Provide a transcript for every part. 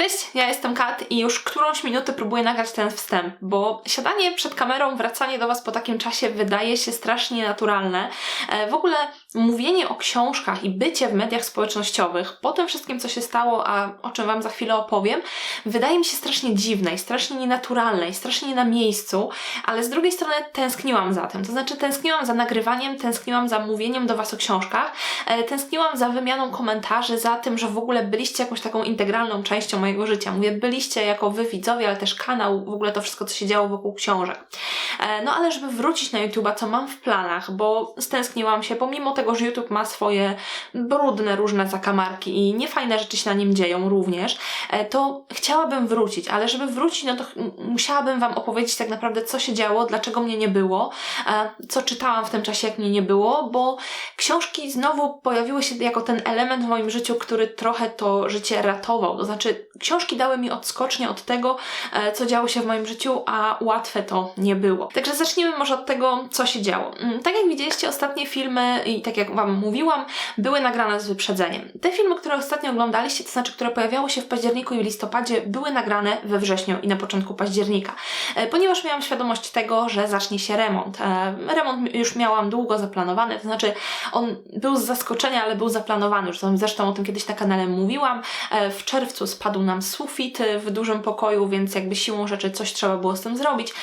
Cześć, ja jestem Kat i już którąś minutę próbuję nagrać ten wstęp, bo siadanie przed kamerą, wracanie do Was po takim czasie wydaje się strasznie naturalne. E, w ogóle mówienie o książkach i bycie w mediach społecznościowych po tym wszystkim, co się stało, a o czym Wam za chwilę opowiem, wydaje mi się strasznie dziwne i strasznie nienaturalne i strasznie nie na miejscu, ale z drugiej strony tęskniłam za tym. To znaczy tęskniłam za nagrywaniem, tęskniłam za mówieniem do Was o książkach, e, tęskniłam za wymianą komentarzy, za tym, że w ogóle byliście jakąś taką integralną częścią mojego życia. Mówię, byliście jako wy widzowie, ale też kanał, w ogóle to wszystko, co się działo wokół książek. E, no ale żeby wrócić na YouTube'a, co mam w planach, bo stęskniłam się, pomimo tego, że YouTube ma swoje brudne różne zakamarki i niefajne rzeczy się na nim dzieją również, e, to chciałabym wrócić, ale żeby wrócić, no to musiałabym Wam opowiedzieć tak naprawdę, co się działo, dlaczego mnie nie było, e, co czytałam w tym czasie, jak mnie nie było, bo książki znowu pojawiły się jako ten element w moim życiu, który trochę to życie ratował. To znaczy, książki dały mi odskocznie od tego, e, co działo się w moim życiu, a łatwe to nie było. Także zacznijmy może od tego, co się działo. Mm, tak jak widzieliście, ostatnie filmy i tak jak Wam mówiłam, były nagrane z wyprzedzeniem. Te filmy, które ostatnio oglądaliście, to znaczy, które pojawiały się w październiku i listopadzie, były nagrane we wrześniu i na początku października, e, ponieważ miałam świadomość tego, że zacznie się remont. E, remont już miałam długo zaplanowany, to znaczy on był z zaskoczenia, ale był zaplanowany już. Zresztą o tym kiedyś na kanale mówiłam. W czerwcu spadł nam sufit w dużym pokoju, więc jakby siłą rzeczy coś trzeba było z tym zrobić.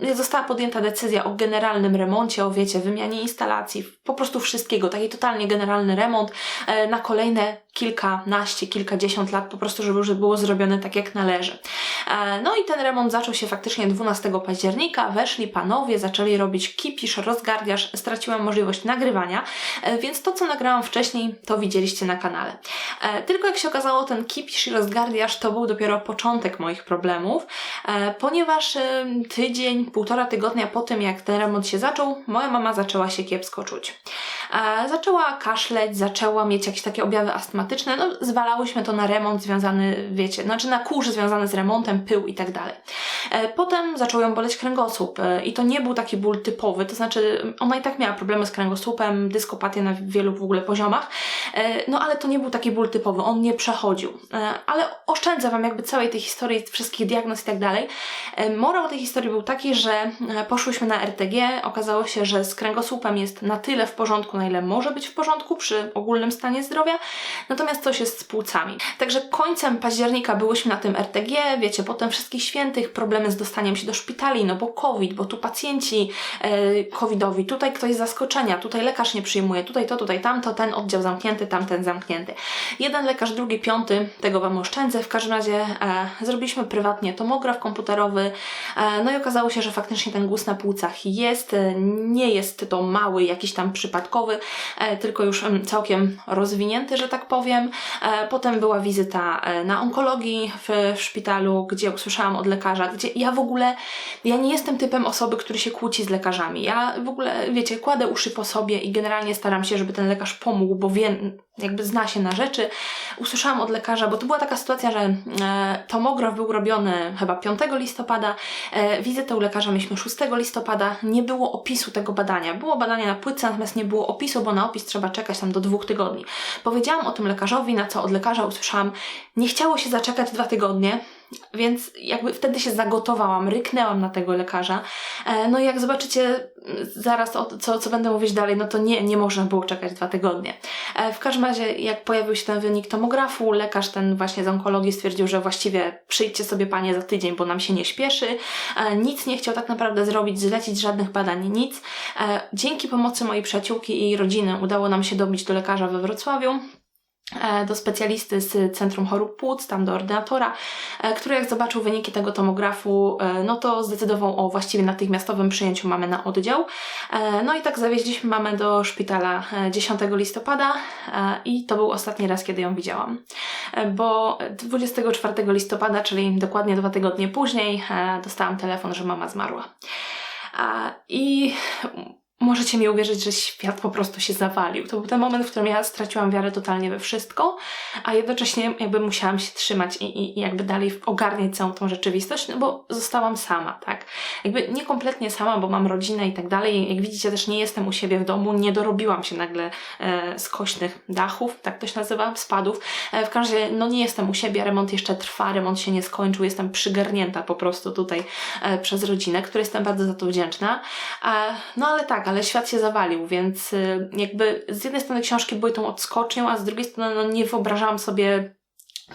E, została podjęta decyzja o generalnym remoncie, o wiecie, wymianie instalacji, po prostu wszystkiego, taki totalnie generalny remont e, na kolejne kilkanaście, kilkadziesiąt lat, po prostu, żeby już było zrobione tak jak należy. E, no i ten remont zaczął się faktycznie 12 października, weszli panowie, zaczęli robić kipisz, rozgardiaż, straciłam możliwość nagrywania, więc to, co nagrałam wcześniej, to widzieliście na kanale. Tylko jak się okazało, ten kipisz i rozgardiaż to był dopiero początek moich problemów, e, ponieważ e, tydzień, półtora tygodnia po tym, jak ten remont się zaczął, moja mama zaczęła się kiepsko czuć. E, zaczęła kaszleć, zaczęła mieć jakieś takie objawy astmatyczne, no zwalałyśmy to na remont związany, wiecie, znaczy na kurz związany z remontem, pył i tak dalej. Potem zaczął ją boleć kręgosłup i to nie był taki ból typowy, to znaczy ona i tak miała problemy z kręgosłupem, dyskopatię na wielu w ogóle poziomach, no ale to nie był taki ból typowy, on nie przechodził. Ale oszczędzę Wam jakby całej tej historii, wszystkich diagnoz i tak dalej. Morał tej historii był taki, że e, poszłyśmy na RTG, okazało się, że z kręgosłupem jest na tyle w porządku, na ile może być w porządku przy ogólnym stanie zdrowia, natomiast coś jest z płucami. Także końcem października byłyśmy na tym RTG, wiecie, potem wszystkich świętych, problemy z dostaniem się do szpitali, no bo COVID, bo tu pacjenci e, covidowi, tutaj ktoś z zaskoczenia, tutaj lekarz nie przyjmuje, tutaj to, tutaj tamto, ten oddział zamknięty, tamten zamknięty. Jeden lekarz, drugi, piąty, tego Wam oszczędzę. W każdym razie e, zrobiliśmy prywatnie tomograf komputerowy, e, no i okazało się, że faktycznie ten guz na płucach jest. E, nie jest to mały, jakiś tam przypadkowy, e, tylko już całkiem rozwinięty, że tak powiem. E, potem była wizyta e, na onkologii w, szpitalu, gdzie usłyszałam od lekarza, gdzie ja w ogóle, ja nie jestem typem osoby, który się kłóci z lekarzami. Ja w ogóle, wiecie, kładę uszy po sobie i generalnie staram się, żeby ten lekarz pomógł, bo wie, jakby zna się na rzeczy. Usłyszałam od lekarza, bo to była taka sytuacja, że e, tomograf był robiony chyba 5 listopada, e, wizytę u lekarza mieliśmy 6 listopada, nie było opisu tego badania. Było badanie na płytce, natomiast nie było opisu, bo na opis trzeba czekać tam do dwóch tygodni. Powiedziałam o tym lekarzowi, na co od lekarza usłyszałam, nie chciało się zaczekać dwa tygodnie, więc jakby wtedy się zagotowałam, ryknęłam na tego lekarza. E, no i jak zobaczycie zaraz o co, co będę mówić dalej, no to nie, nie można było czekać dwa tygodnie. E, w każdym razie, jak pojawił się ten wynik tomografu, lekarz ten właśnie z onkologii stwierdził, że właściwie przyjdźcie sobie panie za tydzień, bo nam się nie śpieszy. E, nic nie chciał tak naprawdę zrobić, zlecić żadnych badań, nic. Dzięki pomocy mojej przyjaciółki i jej rodziny udało nam się dobić do lekarza we Wrocławiu. E, do specjalisty z Centrum Chorób Płuc, tam do ordynatora, e, który jak zobaczył wyniki tego tomografu, e, no to zdecydował o właściwie natychmiastowym przyjęciu mamy na oddział. No i tak zawieźliśmy mamę do szpitala 10 listopada i to był ostatni raz, kiedy ją widziałam. Bo 24 listopada, czyli dokładnie dwa tygodnie później, dostałam telefon, że mama zmarła. I możecie mi uwierzyć, że świat po prostu się zawalił. To był ten moment, w którym ja straciłam wiarę totalnie we wszystko, a jednocześnie jakby musiałam się trzymać i, i, jakby dalej ogarniać całą tą rzeczywistość, no bo zostałam sama, tak? Jakby nie kompletnie sama, bo mam rodzinę i tak dalej. Jak widzicie, też nie jestem u siebie w domu, nie dorobiłam się nagle e, skośnych dachów, tak to się nazywa, spadów. E, w każdym razie, no nie jestem u siebie, remont jeszcze trwa, remont się nie skończył, jestem przygarnięta po prostu tutaj e, przez rodzinę, której jestem bardzo za to wdzięczna. E, no ale tak, ale świat się zawalił, więc y, jakby z jednej strony książki były tą odskocznią, a z drugiej strony no, nie wyobrażałam sobie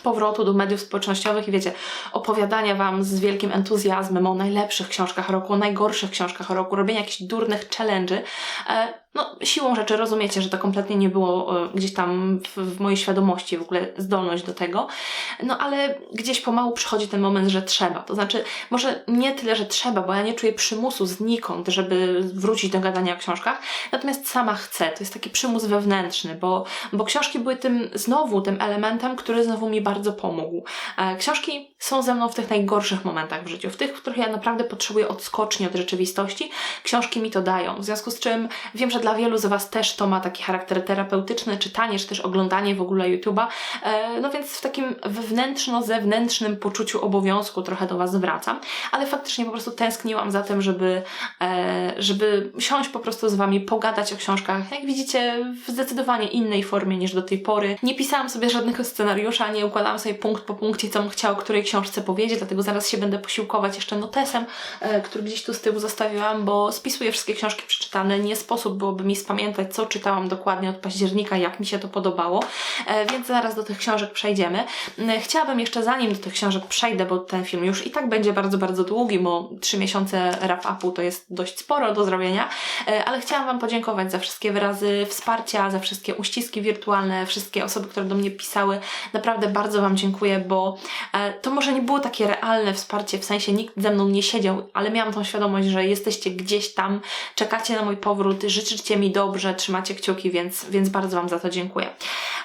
powrotu do mediów społecznościowych i wiecie, opowiadania Wam z wielkim entuzjazmem o najlepszych książkach roku, o najgorszych książkach roku, robienia jakichś durnych challenge'y. No, siłą rzeczy rozumiecie, że to kompletnie nie było e, gdzieś tam w, w, mojej świadomości w ogóle zdolność do tego. No ale gdzieś pomału przychodzi ten moment, że trzeba. To znaczy, może nie tyle, że trzeba, bo ja nie czuję przymusu znikąd, żeby wrócić do gadania o książkach, natomiast sama chcę. To jest taki przymus wewnętrzny, bo, bo książki były tym znowu tym elementem, który znowu mi bardzo pomógł. E, książki są ze mną w tych najgorszych momentach w życiu, w tych, w których ja naprawdę potrzebuję odskoczni od rzeczywistości. Książki mi to dają. W związku z czym wiem, że dla wielu z Was też to ma taki charakter terapeutyczny, czytanie, czy też oglądanie w ogóle YouTube'a. E, no więc w takim wewnętrzno-zewnętrznym poczuciu obowiązku trochę do Was wracam, ale faktycznie po prostu tęskniłam za tym, żeby, e, żeby siąść po prostu z Wami, pogadać o książkach. Jak widzicie, w zdecydowanie innej formie niż do tej pory. Nie pisałam sobie żadnego scenariusza, nie układałam sobie punkt po punkcie, co bym chciała o której książce powiedzieć, dlatego zaraz się będę posiłkować jeszcze notesem, e, który gdzieś tu z tyłu zostawiłam, bo spisuję wszystkie książki przeczytane. Nie sposób byłoby mi spamiętać, co czytałam dokładnie od października, jak mi się to podobało, e, więc zaraz do tych książek przejdziemy. E, chciałabym jeszcze, zanim do tych książek przejdę, bo ten film już i tak będzie bardzo, bardzo długi, bo trzy miesiące wrap-upu to jest dość sporo do zrobienia, e, ale chciałam Wam podziękować za wszystkie wyrazy wsparcia, za wszystkie uściski wirtualne, wszystkie osoby, które do mnie pisały. Naprawdę bardzo Wam dziękuję, bo to może nie było takie realne wsparcie, w sensie nikt ze mną nie siedział, ale miałam tą świadomość, że jesteście gdzieś tam, czekacie na mój powrót, życzycie mi dobrze, trzymacie kciuki, więc, więc bardzo Wam za to dziękuję.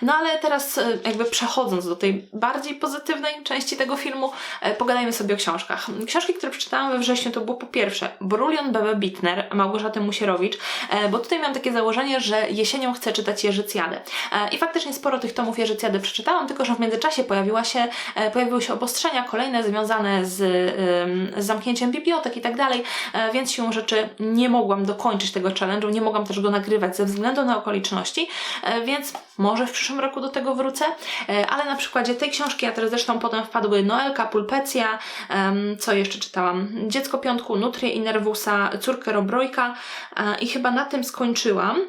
No ale teraz e, jakby przechodząc do tej bardziej pozytywnej części tego filmu, e, pogadajmy sobie o książkach. Książki, które przeczytałam we wrześniu to było po pierwsze Brulion Bebe Bittner, Małgorzaty Musierowicz, e, bo tutaj miałam takie założenie, że jesienią chcę czytać Jerzycjadę. I faktycznie sporo tych tomów Jerzycjady przeczytałam, tylko że w międzyczasie pojawiła się, pojawiły się obostrzenia kolejne związane z, z zamknięciem bibliotek i tak dalej, więc siłą rzeczy nie mogłam dokończyć tego challenge'u, nie mogłam też go nagrywać ze względu na okoliczności, więc może w przyszłym roku do tego wrócę, e, ale na przykładzie tej książki, a teraz zresztą potem wpadły Noelka, Pulpecja, co jeszcze czytałam? Dziecko Piątku, Nutrie i Nervusa, Córkę Robrojka e, i chyba na tym skończyłam.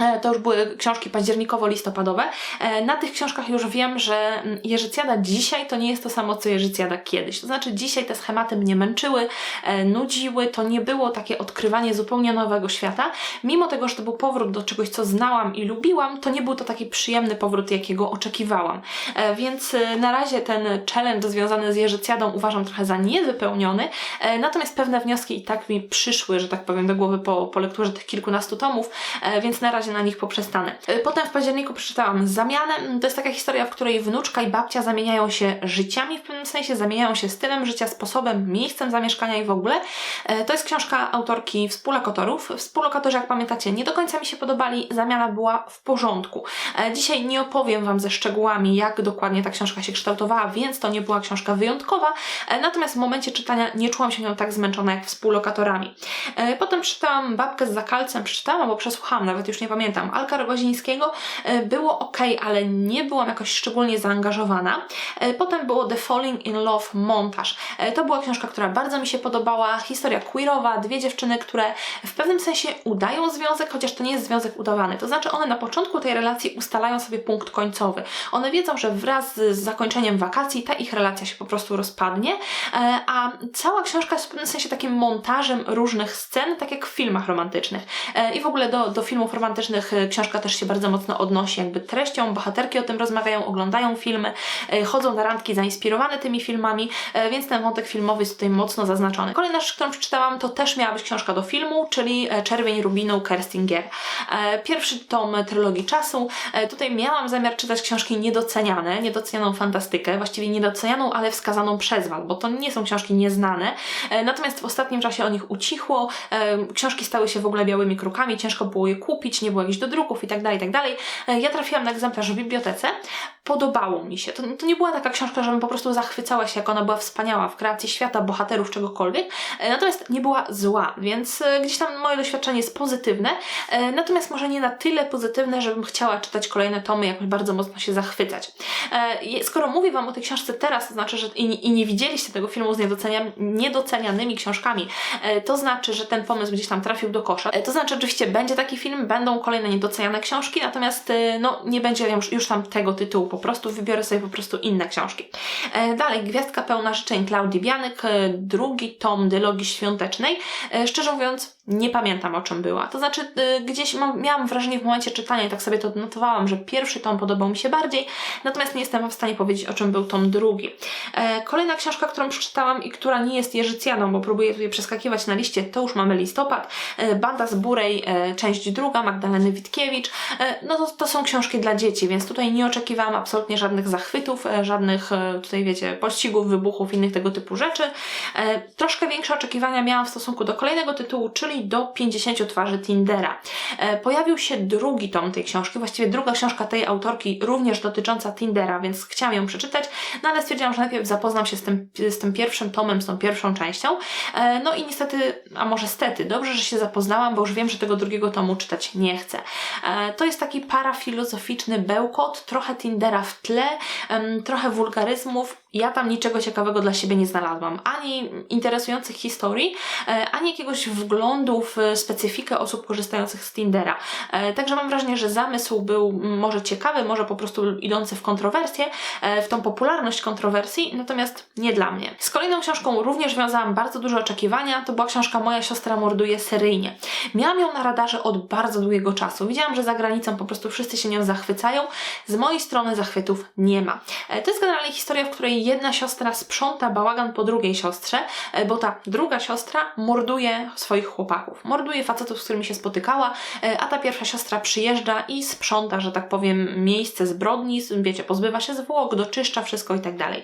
E, to już były książki październikowo-listopadowe. E, na tych książkach już wiem, że mm, Jerzycjada dzisiaj to nie jest to samo, co Jerzycjada kiedyś. To znaczy dzisiaj te schematy mnie męczyły, e, nudziły, to nie było takie odkrywanie zupełnie nowego świata. Mimo tego, że to był powrót do czegoś, co znałam i lubiłam, to nie był to taki przyjemny powrót, jakiego oczekiwałam. Więc na razie ten challenge związany z Jerzycjadą uważam trochę za niewypełniony, natomiast pewne wnioski i tak mi przyszły, że tak powiem, do głowy po, po lekturze tych kilkunastu tomów, więc na razie razie na nich poprzestanę. Y, potem w październiku przeczytałam Zamianę. To jest taka historia, w której wnuczka i babcia zamieniają się życiami, w pewnym sensie zamieniają się stylem życia, sposobem, miejscem zamieszkania i w ogóle. Y, to jest książka autorki Współlokatorów. Współlokatorzy, jak pamiętacie, nie do końca mi się podobali. Zamiana była w porządku. Y, dzisiaj nie opowiem Wam ze szczegółami, jak dokładnie ta książka się kształtowała, więc to nie była książka wyjątkowa. Natomiast w momencie czytania nie czułam się nią tak zmęczona jak współlokatorami. Potem czytałam Babkę z zakalcem, przeczytałam, bo przesłuchałam, nawet już nie pamiętam pamiętam, Alka Rogozińskiego e, było ok, ale nie byłam jakoś szczególnie zaangażowana. E, potem było The Falling in Love montaż. E, to była książka, która bardzo mi się podobała. Historia queerowa, dwie dziewczyny, które w pewnym sensie udają związek, chociaż to nie jest związek udawany. To znaczy one na początku tej relacji ustalają sobie punkt końcowy. One wiedzą, że wraz z zakończeniem wakacji ta ich relacja się po prostu rozpadnie, a cała książka jest w pewnym sensie takim montażem różnych scen, tak jak w filmach romantycznych. I w ogóle do, do filmów romantycznych E, Książka też się bardzo mocno odnosi jakby treścią, bohaterki o tym rozmawiają, oglądają filmy, e, chodzą na randki zainspirowane tymi filmami, e, więc ten wątek filmowy jest tutaj mocno zaznaczony. Kolejna rzecz, którą przeczytałam, to też miała być książka do filmu, czyli Czerwień Rubinu Kerstinger. Pierwszy tom trylogii czasu. Tutaj miałam zamiar czytać książki niedoceniane, niedocenianą fantastykę, właściwie niedocenianą, ale wskazaną przez Was, bo to nie są książki nieznane. Natomiast w ostatnim czasie o nich ucichło, książki stały się w ogóle białymi krukami, ciężko było je kupić, nie było jakichś dodruków i tak dalej, i tak dalej. E, Ja trafiłam na egzemplarz w bibliotece, podobało mi się. To, to nie była taka książka, żebym po prostu zachwycała się, jak ona była wspaniała w kreacji świata, bohaterów, czegokolwiek. E, Natomiast nie była zła, więc e, gdzieś tam moje doświadczenie jest pozytywne. Natomiast może nie na tyle pozytywne, żebym chciała czytać kolejne tomy, jakoś bardzo mocno się zachwycać. Skoro mówię Wam o tej książce teraz, to znaczy, że i, i nie widzieliście tego filmu z niedocenia, niedocenianymi książkami, to znaczy, że ten pomysł gdzieś tam trafił do kosza. To znaczy, oczywiście będzie taki film, będą kolejne niedoceniane książki, natomiast e, no, nie będzie już, już tam tego tytułu, po prostu wybiorę sobie po prostu inne książki. E, Dalej, Gwiazdka pełna życzeń Klaudii Bianek, e, drugi tom dylogii świątecznej. E, Szczerze mówiąc, nie pamiętam o czym była. To znaczy, e, gdzieś mam, miałam wrażenie w momencie czytania, i tak sobie to notowałam, że pierwszy tom podobał mi się bardziej, natomiast nie jestem w stanie powiedzieć, o czym był tom drugi. E, Kolejna książka, którą przeczytałam i która nie jest Jerzycjaną, bo próbuję tutaj przeskakiwać na liście, to już mamy listopad. E, Banda z Burej, e, część druga, Magdaleny Witkiewicz. E, No to, to są książki dla dzieci, więc tutaj nie oczekiwałam absolutnie żadnych zachwytów, e, żadnych e, tutaj wiecie, pościgów, wybuchów, innych tego typu rzeczy. E, Troszkę większe oczekiwania miałam w stosunku do kolejnego tytułu, czyli do 50 twarzy Tindera. E, Pojawił się drugi tom tej książki, właściwie druga książka tej autorki, również dotycząca Tindera, więc chciałam ją przeczytać, no ale stwierdziłam, że najpierw zapoznam się z tym, z tym pierwszym tomem, z tą pierwszą częścią. E, No i niestety, a może stety, dobrze, że się zapoznałam, bo już wiem, że tego drugiego tomu czytać nie chcę. E, To jest taki parafilozoficzny bełkot, trochę Tindera w tle, trochę wulgaryzmów. Ja tam niczego ciekawego dla siebie nie znalazłam. Ani interesujących historii, ani jakiegoś wglądu w specyfikę osób korzystających z Tindera. E, Także mam wrażenie, że zamysł był może ciekawy, może po prostu idący w kontrowersję, e, w tą popularność kontrowersji, natomiast nie dla mnie. Z kolejną książką również wiązałam bardzo duże oczekiwania. To była książka Moja siostra morduje seryjnie. Miałam ją na radarze od bardzo długiego czasu. Widziałam, że za granicą po prostu wszyscy się nią zachwycają. Z mojej strony zachwytów nie ma. E, To jest generalnie historia, w której jedna siostra sprząta bałagan po drugiej siostrze, bo ta druga siostra morduje swoich chłopaków. Morduje facetów, z którymi się spotykała, e, a ta pierwsza siostra przyjeżdża i sprząta, że tak powiem, miejsce zbrodni, wiecie, pozbywa się zwłok, doczyszcza wszystko i tak dalej.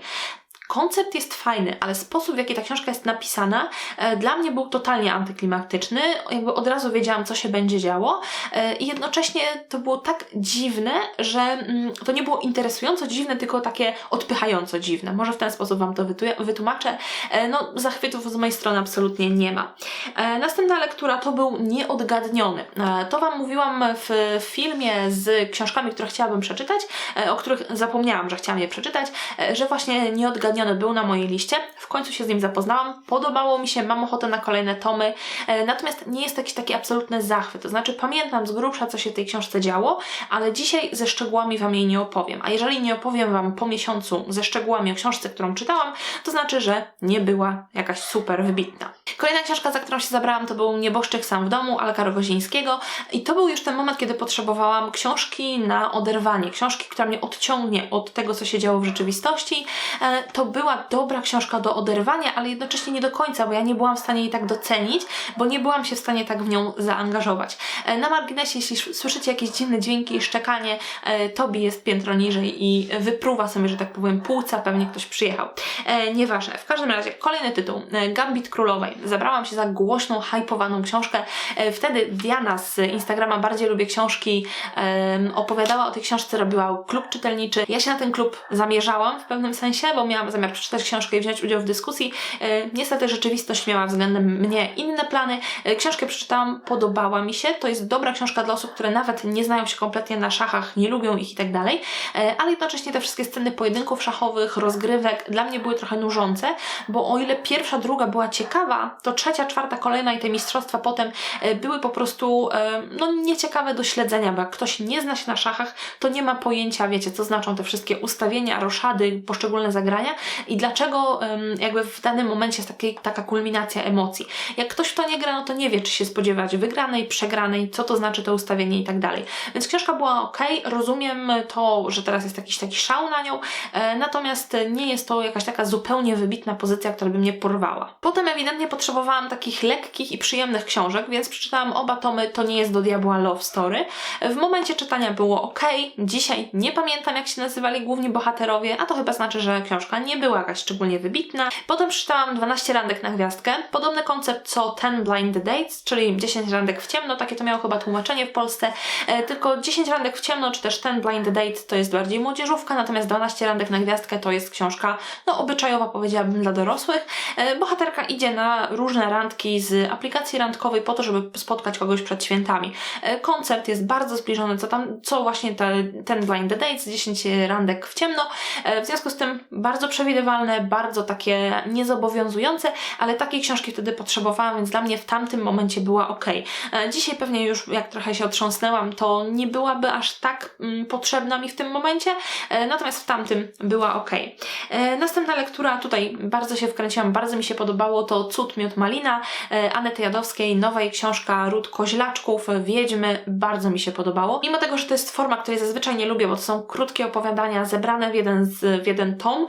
Koncept jest fajny, ale sposób, w jaki ta książka jest napisana, e, dla mnie był totalnie antyklimaktyczny. Jakby od razu wiedziałam, co się będzie działo, e, i jednocześnie to było tak dziwne, że mm, to nie było interesująco dziwne, tylko takie odpychająco dziwne. Może w ten sposób Wam to wytłumaczę. E, no, zachwytów z mojej strony absolutnie nie ma. E, następna lektura to był Nieodgadniony. E, to Wam mówiłam w filmie z książkami, które chciałabym przeczytać, e, o których zapomniałam, że chciałam je przeczytać, e, że właśnie Nieodgadniony był na mojej liście. W końcu się z nim zapoznałam, podobało mi się, mam ochotę na kolejne tomy, e, natomiast nie jest jakiś taki absolutny zachwyt. To znaczy, pamiętam z grubsza, co się tej książce działo, ale dzisiaj ze szczegółami Wam jej nie opowiem. A jeżeli nie opowiem Wam po miesiącu ze szczegółami o książce, którą czytałam, to znaczy, że nie była jakaś super wybitna. Kolejna książka, za którą się zabrałam, to był Nieboszczyk sam w domu Alka Rogozińskiego i to był już ten moment, kiedy potrzebowałam książki na oderwanie, książki, która mnie odciągnie od tego, co się działo w rzeczywistości. E, Była dobra książka do oderwania, ale jednocześnie nie do końca, bo ja nie byłam w stanie jej tak docenić, bo nie byłam się w stanie tak w nią zaangażować. E, Na marginesie, jeśli sz- słyszycie jakieś dziwne dźwięki i szczekanie, e, Tobi jest piętro niżej i wypruwa sobie, że tak powiem, płuca, pewnie ktoś przyjechał. E, Nieważne. W każdym razie, kolejny tytuł. Gambit Królowej. Zabrałam się za głośną, hypowaną książkę. Wtedy Diana z Instagrama Bardziej Lubię Książki opowiadała o tej książce, robiła klub czytelniczy. Ja się na ten klub zamierzałam w pewnym sensie, bo miałam zamiar przeczytać książkę i wziąć udział w dyskusji. E, Niestety rzeczywistość miała względem mnie inne plany. E, Książkę przeczytałam, podobała mi się. To jest dobra książka dla osób, które nawet nie znają się kompletnie na szachach, nie lubią ich i tak dalej, E, ale jednocześnie te wszystkie sceny pojedynków szachowych, rozgrywek dla mnie były trochę nużące, bo o ile pierwsza, druga była ciekawa, to trzecia, czwarta, kolejna i te mistrzostwa potem były po prostu no, nieciekawe do śledzenia, bo jak ktoś nie zna się na szachach, to nie ma pojęcia, wiecie, co znaczą te wszystkie ustawienia, roszady, poszczególne zagrania, i dlaczego jakby w danym momencie jest taki, taka kulminacja emocji. Jak ktoś w to nie gra, no to nie wie, czy się spodziewać wygranej, przegranej, co to znaczy to ustawienie i tak dalej. Więc książka była ok, rozumiem to, że teraz jest jakiś taki szał na nią, e, natomiast nie jest to jakaś taka zupełnie wybitna pozycja, która by mnie porwała. Potem ewidentnie potrzebowałam takich lekkich i przyjemnych książek, więc przeczytałam oba tomy To nie jest do diabła Love Story. W momencie czytania było ok, dzisiaj nie pamiętam jak się nazywali główni bohaterowie, a to chyba znaczy, że książka nie była jakaś szczególnie wybitna. Potem przeczytałam 12 randek na gwiazdkę, podobny koncept co Ten Blind Dates, czyli 10 randek w ciemno, takie to miało chyba tłumaczenie w Polsce, e, tylko 10 randek w ciemno, czy też Ten Blind Date to jest bardziej młodzieżówka, natomiast 12 randek na gwiazdkę to jest książka, no obyczajowa powiedziałabym dla dorosłych. E, bohaterka idzie na różne randki z aplikacji randkowej po to, żeby spotkać kogoś przed świętami. E, koncept jest bardzo zbliżony, co tam, co właśnie te, ten Blind Dates, 10 randek w ciemno, e, w związku z tym bardzo przewidywalne, bardzo takie niezobowiązujące, ale takiej książki wtedy potrzebowałam, więc dla mnie w tamtym momencie była ok. Dzisiaj pewnie już jak trochę się otrząsnęłam, to nie byłaby aż tak mm, potrzebna mi w tym momencie, natomiast w tamtym była ok. Następna lektura, tutaj bardzo się wkręciłam, bardzo mi się podobało, to Cud Miód Malina Anety Jadowskiej, nowa jej książka Ród Koźlaczków, Wiedźmy, bardzo mi się podobało. Mimo tego, że to jest forma, której zazwyczaj nie lubię, bo to są krótkie opowiadania zebrane w jeden, w jeden tom,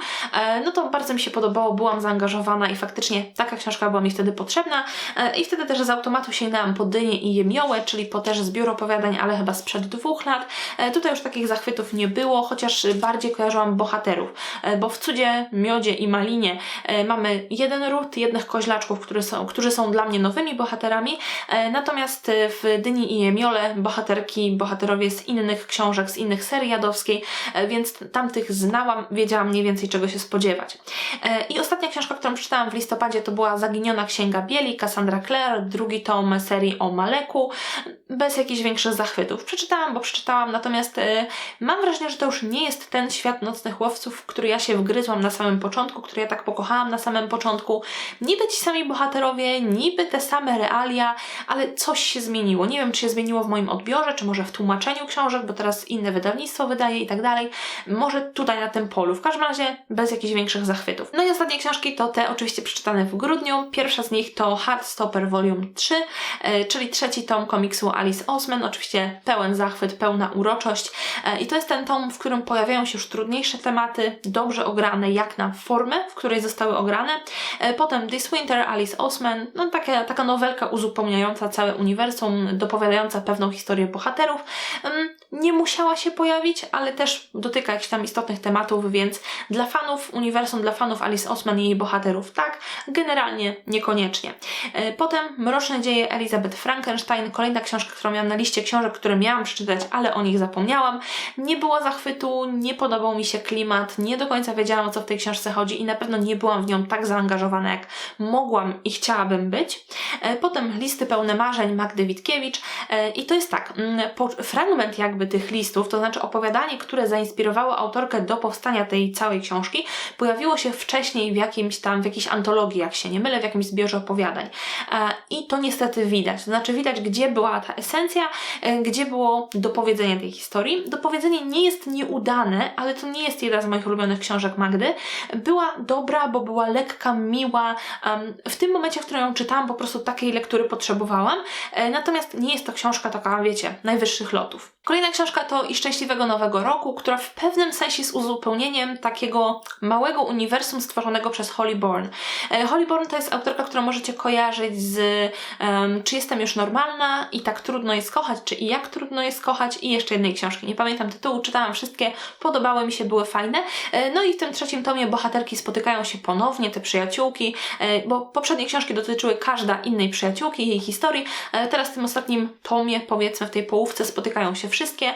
no to bardzo mi się podobało, byłam zaangażowana i faktycznie taka książka była mi wtedy potrzebna i wtedy też z automatu sięgnęłam po Dynię i Jemiołę, czyli po też zbiór opowiadań, ale chyba sprzed dwóch lat. Tutaj już takich zachwytów nie było, chociaż bardziej kojarzyłam bohaterów, bo w Cudzie, Miodzie i Malinie mamy jeden ród, jednych koźlaczków, którzy są, którzy są dla mnie nowymi bohaterami, natomiast w Dyni i Jemiole bohaterki, bohaterowie z innych książek, z innych serii jadowskiej, więc tamtych znałam, wiedziałam mniej więcej czego się spodziewać. I ostatnia książka, którą przeczytałam w listopadzie to była Zaginiona Księga Bieli, Cassandra Clare, drugi tom serii o Maleku, bez jakichś większych zachwytów. Przeczytałam, bo przeczytałam, natomiast mam wrażenie, że to już nie jest ten świat nocnych łowców, w który ja się wgryzłam na samym początku, który ja tak pokochałam na samym początku. Niby ci sami bohaterowie, niby te same realia, ale coś się zmieniło. Nie wiem, czy się zmieniło w moim odbiorze, czy może w tłumaczeniu książek, bo teraz inne wydawnictwo wydaje i tak dalej. Może tutaj na tym polu. W każdym razie bez jakichś większych zachwytów. No i ostatnie książki to te oczywiście przeczytane w grudniu. Pierwsza z nich to Heartstopper Volume 3, e, czyli trzeci tom komiksu Alice Osman. Oczywiście pełen zachwyt, pełna uroczość. E, I to jest ten tom, w którym pojawiają się już trudniejsze tematy, dobrze ograne jak na formę, w której zostały ograne. E, potem This Winter, Alice Osman, no taka, taka nowelka uzupełniająca całe uniwersum, dopowiadająca pewną historię bohaterów. Nie musiała się pojawić, ale też dotyka jakichś tam istotnych tematów, więc dla fanów uniwersum, dla fanów Alice Osman i jej bohaterów tak, generalnie niekoniecznie. E, potem Mroczne dzieje Elizabeth Frankenstein, kolejna książka, którą miałam na liście książek, które miałam przeczytać, ale o nich zapomniałam. Nie było zachwytu, nie podobał mi się klimat, nie do końca wiedziałam o co w tej książce chodzi i na pewno nie byłam w nią tak zaangażowana, jak mogłam i chciałabym być. E, potem listy pełne marzeń Magdy Witkiewicz e, i to jest tak, mm, fragment jakby tych listów, to znaczy opowiadanie, które zainspirowało autorkę do powstania tej całej książki, pojawiło się wcześniej w jakimś tam, w jakiejś antologii, jak się nie mylę, w jakimś zbiorze opowiadań. E, I to niestety widać, to znaczy widać, gdzie była ta esencja, gdzie było dopowiedzenie tej historii. Dopowiedzenie nie jest nieudane, ale to nie jest jedna z moich ulubionych książek Magdy. Była dobra, bo była lekka, miła. W tym momencie, w którym ją czytałam, po prostu takiej lektury potrzebowałam. E, natomiast nie jest to książka taka, wiecie, najwyższych lotów. Kolejna książka to I Szczęśliwego Nowego Roku, która w pewnym sensie jest uzupełnieniem takiego małego uniwersum stworzonego przez Holly Bourne. E, Holly Bourne to jest autorka, którą możecie kojarzyć z um, Czy jestem już normalna i tak trudno jest kochać, czy i jak trudno jest kochać i jeszcze jednej książki. Nie pamiętam tytułu, czytałam wszystkie, podobały mi się, były fajne. E, no i w tym trzecim tomie bohaterki spotykają się ponownie, te przyjaciółki, e, bo poprzednie książki dotyczyły każda innej przyjaciółki, jej historii. Teraz w tym ostatnim tomie, powiedzmy w tej połówce, spotykają się wszystkie.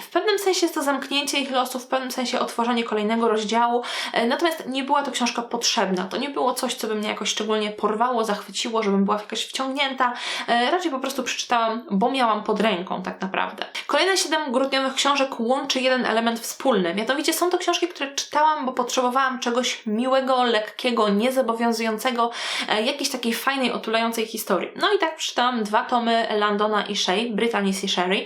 W pewnym sensie jest to zamknięcie ich losów, w pewnym sensie otworzenie kolejnego rozdziału, e, natomiast nie była to książka potrzebna. To nie było coś, co by mnie jakoś szczególnie porwało, zachwyciło, żebym była jakaś wciągnięta. E, raczej po prostu przeczytałam, bo miałam pod ręką tak naprawdę. Kolejne siedem grudniowych książek łączy jeden element wspólny. Mianowicie są to książki, które czytałam, bo potrzebowałam czegoś miłego, lekkiego, niezobowiązującego, e, jakiejś takiej fajnej, otulającej historii. No i tak przeczytałam dwa tomy Landona i Shay, Brittany i Sherry.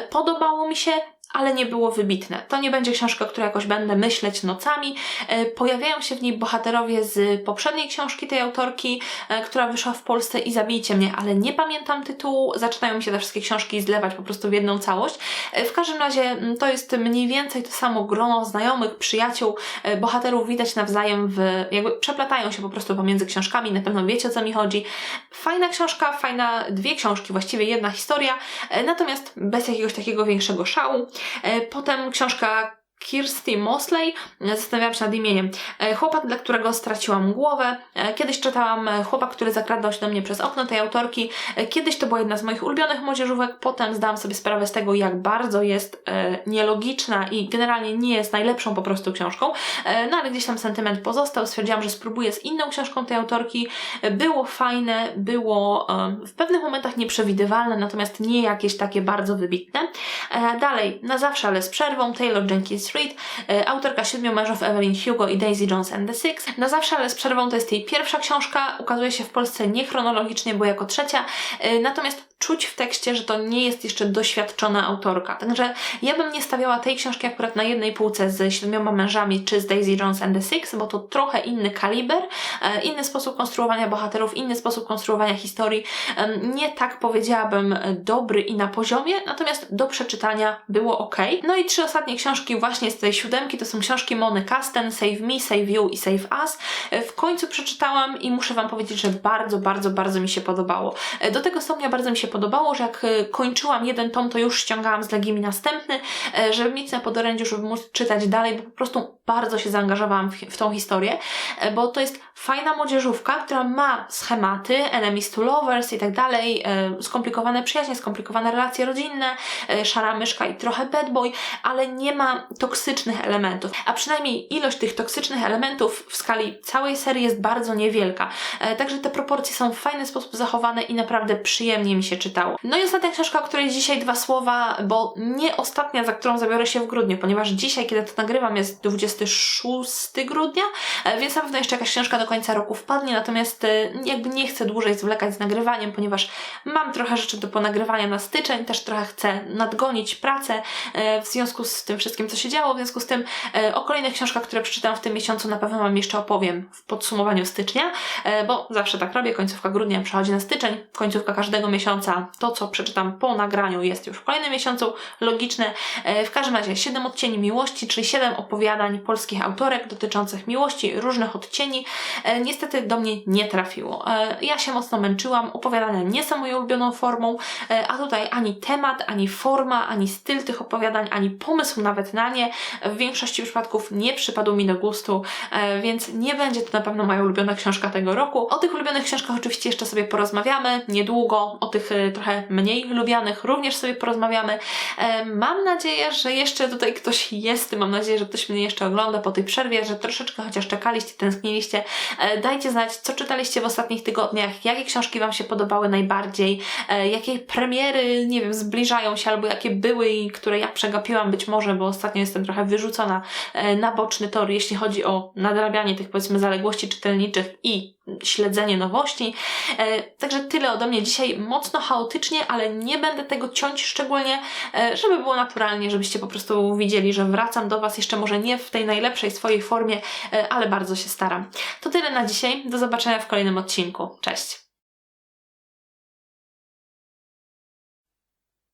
Podobało mi się, ale nie było wybitne. To nie będzie książka, która jakoś będę myśleć nocami. E, Pojawiają się w niej bohaterowie z poprzedniej książki tej autorki, e, która wyszła w Polsce i zabijcie mnie, ale nie pamiętam tytułu. Zaczynają mi się te wszystkie książki zlewać po prostu w jedną całość. E, W każdym razie mm, to jest mniej więcej to samo grono znajomych, przyjaciół, bohaterów widać nawzajem w, jakby przeplatają się po prostu pomiędzy książkami, na pewno wiecie o co mi chodzi. Fajna książka, fajna, dwie książki, właściwie jedna historia, natomiast bez jakiegoś takiego większego szału. E, Potem książka Kirsty Mosley, e, zastanawiałam się nad imieniem. E, Chłopak, dla którego straciłam głowę. E, Kiedyś czytałam Chłopak, który zakradał się do mnie przez okno tej autorki. Kiedyś to była jedna z moich ulubionych młodzieżówek, potem zdałam sobie sprawę z tego, jak bardzo jest nielogiczna i generalnie nie jest najlepszą po prostu książką. No ale gdzieś tam sentyment pozostał. Stwierdziłam, że spróbuję z inną książką tej autorki. Było fajne, było w pewnych momentach nieprzewidywalne, natomiast nie jakieś takie bardzo wybitne. Dalej, na zawsze, ale z przerwą, Taylor Jenkins Reid, e, autorka Siedmiu mężów Evelyn Hugo i Daisy Jones and the Six. Na zawsze, ale z przerwą to jest jej pierwsza książka, ukazuje się w Polsce niechronologicznie, bo jako trzecia, e, natomiast czuć w tekście, że to nie jest jeszcze doświadczona autorka. Także ja bym nie stawiała tej książki akurat na jednej półce z Siedmioma mężami czy z Daisy Jones and the Six, bo to trochę inny kaliber, e, inny sposób konstruowania bohaterów, inny sposób konstruowania historii. Nie tak powiedziałabym dobry i na poziomie, natomiast do przeczytania było ok. No i trzy ostatnie książki właśnie z tej siódemki to są książki Mony Kasten, Save Me, Save You i Save Us. E, W końcu przeczytałam i muszę Wam powiedzieć, że bardzo, bardzo, bardzo mi się podobało. E, Do tego stopnia bardzo mi się podobało, że jak e, kończyłam jeden tom, to już ściągałam z Legimi następny, e, żeby mieć na podorędziu, żeby móc czytać dalej, bo po prostu bardzo się zaangażowałam w, w tą historię, e, bo to jest fajna młodzieżówka, która ma schematy, enemies to lovers i tak dalej, skomplikowane przyjaźnie, skomplikowane relacje rodzinne, szara myszka i trochę bad boy, ale nie ma toksycznych elementów, a przynajmniej ilość tych toksycznych elementów w skali całej serii jest bardzo niewielka. Także te proporcje są w fajny sposób zachowane i naprawdę przyjemnie mi się czytało. No i ostatnia książka, o której dzisiaj dwa słowa, bo nie ostatnia, za którą zabiorę się w grudniu, ponieważ dzisiaj, kiedy to nagrywam, jest 26 grudnia, e, więc na pewno jeszcze jakaś książka do końca roku wpadnie, natomiast e, jakby nie chcę dłużej zwlekać z nagrywaniem, ponieważ mam trochę rzeczy do ponagrywania na styczeń, też trochę chcę nadgonić pracę e, w związku z tym wszystkim, co się działo, w związku z tym o kolejnych książkach, które przeczytam w tym miesiącu na pewno Wam jeszcze opowiem w podsumowaniu stycznia, bo zawsze tak robię, końcówka grudnia przechodzi na styczeń, końcówka każdego miesiąca, to co przeczytam po nagraniu jest już w kolejnym miesiącu, logiczne. E, W każdym razie 7 odcieni miłości, czyli 7 opowiadań polskich autorek dotyczących miłości, różnych odcieni, e, niestety do mnie nie trafiło. E, Ja się mocno męczyłam, opowiadania nie są moją ulubioną formą, a tutaj ani temat, ani forma, ani styl tych opowiadań, ani pomysł nawet na nie w większości przypadków nie przypadł mi do gustu, więc nie będzie to na pewno moja ulubiona książka tego roku. O tych ulubionych książkach oczywiście jeszcze sobie porozmawiamy niedługo, o tych trochę mniej lubianych również sobie porozmawiamy. E, Mam nadzieję, że jeszcze tutaj ktoś jest, mam nadzieję, że ktoś mnie jeszcze ogląda po tej przerwie, że troszeczkę chociaż czekaliście, tęskniliście. E, Dajcie znać, co czytaliście w ostatnich tygodniach, jakie książki Wam się podobały najbardziej, e, jakie premiery, nie wiem, zbliżają się, albo jakie były i które ja przegapiłam być może, bo ostatnio jestem trochę wyrzucona na boczny tor, jeśli chodzi o nadrabianie tych powiedzmy zaległości czytelniczych i śledzenie nowości. E, Także tyle ode mnie dzisiaj. Mocno chaotycznie, ale nie będę tego ciąć szczególnie, e, żeby było naturalnie, żebyście po prostu widzieli, że wracam do Was jeszcze może nie w tej najlepszej swojej formie, e, ale bardzo się staram. To tyle na dzisiaj. Do zobaczenia w kolejnym odcinku. Cześć!